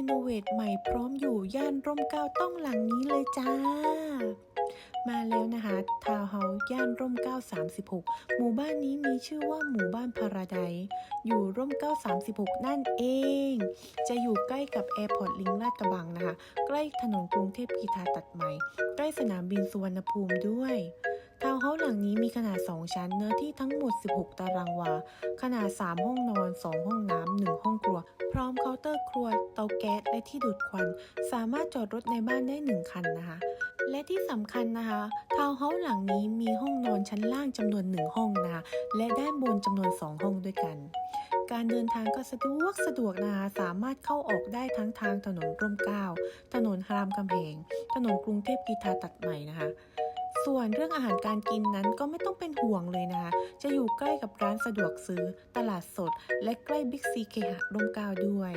ีโนเวทใหม่พร้อมอยู่ย่านร่มเกล้าต้องหลังนี้เลยจ้า มาแล้วนะคะ ทาวเฮาย่านร่มเกล้า36 หมู่บ้านนี้มีชื่อว่าหมู่บ้านพาราไดอยู่ร่มเกล้า36 นั่นเอง จะอยู่ใกล้กับแอร์พอร์ตลิงลาดกระบังนะคะ ใกล้ถนนกรุงเทพกีทาตัดใหม่ ใกล้สนามบินสุวรรณภูมิด้วยทาวน์เฮาส์หลังนี้มีขนาด 2 ชั้น เนื้อที่ทั้งหมด 16 ตารางวา ขนาด 3 ห้องนอน 2 ห้องน้ำ 1 ห้องครัว พร้อมเคาน์เตอร์ครัวเตาแก๊สและที่ดูดควัน สามารถจอดรถในบ้านได้ 1 คันนะคะ และที่สำคัญนะคะทาวน์เฮาส์หลังนี้มีห้องนอนชั้นล่างจำนวน 1 ห้องนะคะและด้านบนจำนวน 2 ห้องด้วยกัน การเดินทางก็สะดวกสะดวกนะคะสามารถเข้าออกได้ทั้งทางถนนร่มเกล้าถนนรามคำแหงถนนกรุงเทพกีทาตัดใหม่นะคะ ส่วนเรื่องอาหารการกินนั้นก็ไม่ต้องเป็นห่วงเลยนะคะ จะอยู่ใกล้กับร้านสะดวกซื้อ ตลาดสด และใกล้บิ๊กซีเคหะร่มเกล้าด้วย